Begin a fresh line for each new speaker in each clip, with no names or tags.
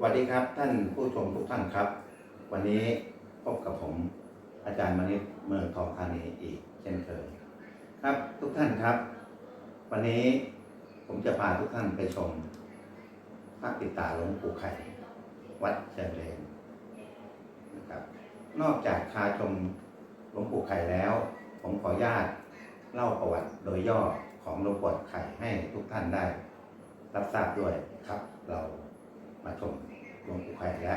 สวัสดีครับท่านผู้ชมทุกท่านครับ วันนี้พบกับผมอาจารย์มณิษเมืองทองธานีอีกเช่นเคยครับทุกท่านครับ วันนี้ผมจะพาทุกท่านไปชมพระปิตาหลวงปู่ไข่วัดเชิงเลนนะครับ นอกจากคาชมหลวงปู่ไข่แล้ว ผมขออนุญาตเล่าประวัติโดยย่อของหลวงปู่ไข่ให้ทุกท่านได้ รับทราบด้วยครับเรา มาชมหลวงปู่ไข่และ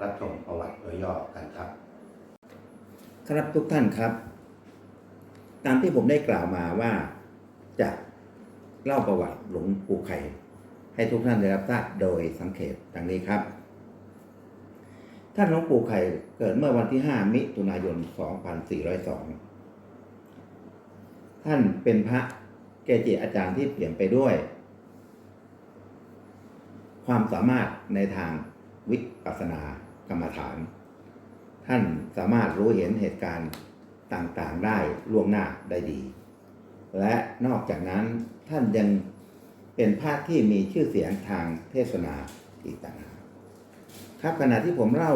รับชมประวัติโดยย่อกันครับ ครับทุกท่านครับ ตามที่ผมได้กล่าวมาว่าจะเล่าประวัติหลวงปู่ไข่ ให้ทุกท่านได้รับทราบโดยสังเขตดังนี้ครับ ท่านหลวงปู่ไข่เกิดเมื่อวันที่ 5 มิถุนายน 2402 ท่านเป็นพระเกจิอาจารย์ที่เปลี่ยนไปด้วย ความสามารถในทางวิปัสสนากรรมฐาน ท่านสามารถรู้เห็นเหตุการณ์ต่างๆได้ล่วงหน้าได้ดี และนอกจากนั้นท่านยังเป็นพระที่มีชื่อเสียงทางเทศนาอีกต่างหากครับขณะที่ผมเล่า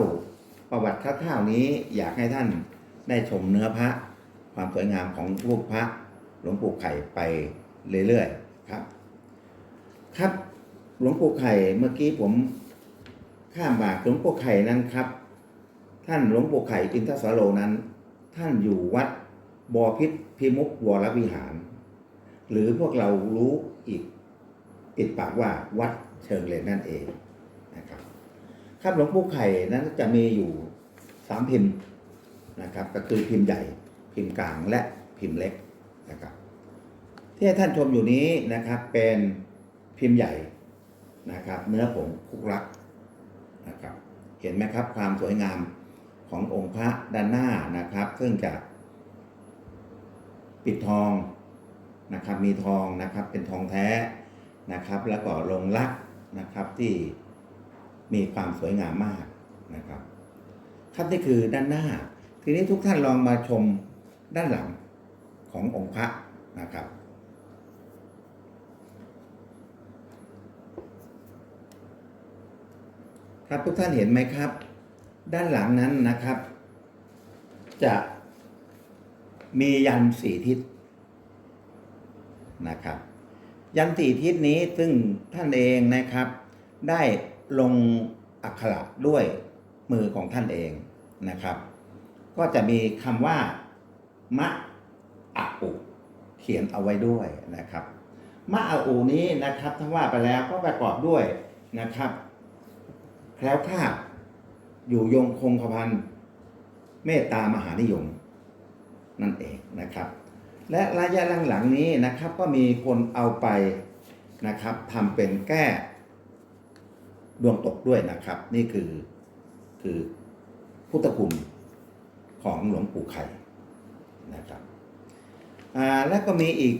ประวัติคร่าวๆนี้อยากให้ท่านได้ชมเนื้อพระ ความสวยงามของรูปพระหลวงปู่ไข่ไปเรื่อยๆครับ ครับ หลวงปู่ไข่เมื่อกี้ผมข้ามบากหลวงปู่ไข่นั้นครับ ท่านหลวงปู่ไข่อินทสโลนั้น ท่านอยู่วัดบอพิษพิมุกวรวิหาร หรือพวกเรารู้อีกติดปากว่าวัดเชิงเลนนั่นเองนะครับ ครับหลวงปู่ไข่นั้นจะมีอยู่สามพิมพ์นะครับ ก็คือพิมพ์ใหญ่พิมพ์กลางและพิมพ์เล็กนะครับ ที่ท่านชมอยู่นี้นะครับเป็นพิมพ์ใหญ่ นะครับ เนื้อผงคุกรักนะครับ เห็นไหมครับความสวยงามขององค์พระด้านหน้านะครับ ซึ่งจะปิดทองนะครับมีทองนะครับเป็นทองแท้นะครับ แล้วก็ลงลักนะครับที่มีความสวยงามมากนะครับครับนี่คือด้านหน้า ทีนี้ทุกท่านลองมาชมด้านหลังขององค์พระนะครับ ครับทุกท่านเห็นไหมครับ ด้านหลังนั้นนะครับ จะมียันสี่ทิศนะครับ ยันสี่ทิศนี้ซึ่งท่านเองนะครับ ได้ลงอักขระด้วยมือของท่านเองนะครับ ก็จะมีคำว่ามะอะอุเขียนเอาไว้ด้วยนะครับมะอะอุนี้นะครับถ้าว่าไปแล้วก็ประกอบด้วยนะครับ แคล้วคลาดอยู่ยงคงกระพันเมตตามหานิยม นั่นเองนะครับ และระยะหลังๆนี้นะครับก็มีคนเอาไปนะครับทำเป็นแก้ดวงตกด้วยนะครับ นี่คือคือพุทธคุณของหลวงปู่ไข่นะครับและก็มีอีก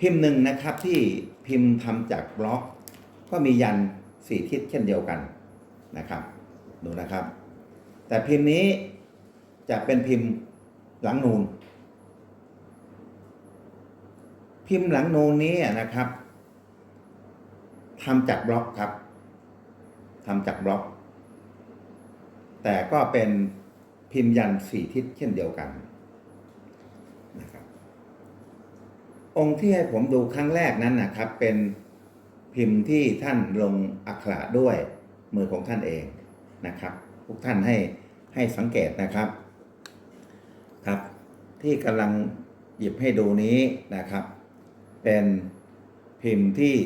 พิมพ์หนึ่งนะครับที่พิมพ์ทำจากบล็อก ก็มียัน สี่ทิศเช่นเดียวกันนะครับดูนะครับ แต่พิมพ์นี้จะเป็นพิมพ์หลังนูน พิมพ์หลังนูนนี้นะครับทำจากบล็อกครับทำจากบล็อก แต่ก็เป็นพิมพ์ยันสี่ทิศเช่นเดียวกันนะครับองค์ที่ให้ผมดูครั้งแรกนั้นนะครับเป็น พิมพ์ที่ท่านลงอักขระด้วยมือของท่านเองนะครับทุกท่านให้ให้สังเกตนะครับครับ ที่กำลังหยิบให้ดูนี้นะครับ เป็นพิมพ์ที่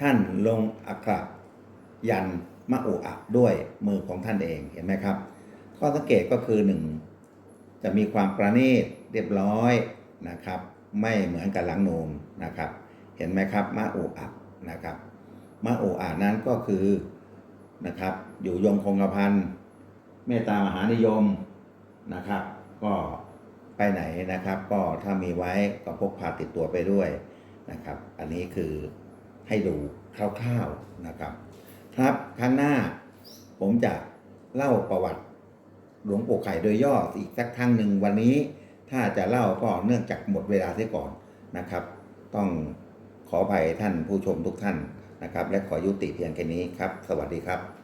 ท่านลงอักขระยันมะอุอะด้วยมือของท่านเองเห็นไหมครับข้อสังเกตก็คือหนึ่งจะมีความประณีตเรียบร้อยนะครับ ไม่เหมือนกับหลังนูนนะครับ เห็นไหมครับมะอุอะนะครับมะอุอะนั้นก็คือนะครับ อยู่ยงคงกระพันเมตตามหานิยมนะครับ ก็ไปไหนนะครับ ก็ถ้ามีไว้ก็พกพาติดตัวไปด้วยนะครับ อันนี้คือให้ดูคร่าวๆนะครับ ครับครั้งหน้าผมจะเล่าประวัติหลวงปู่ไข่โดยย่ออีกสักครั้งหนึ่งวันนี้ ถ้าจะเล่าก็เนื่องจากหมดเวลาเสียก่อนนะครับ ต้อง ขออภัยท่านผู้ชมทุกท่านนะครับ และขอยุติเพียงแค่นี้ครับ สวัสดีครับ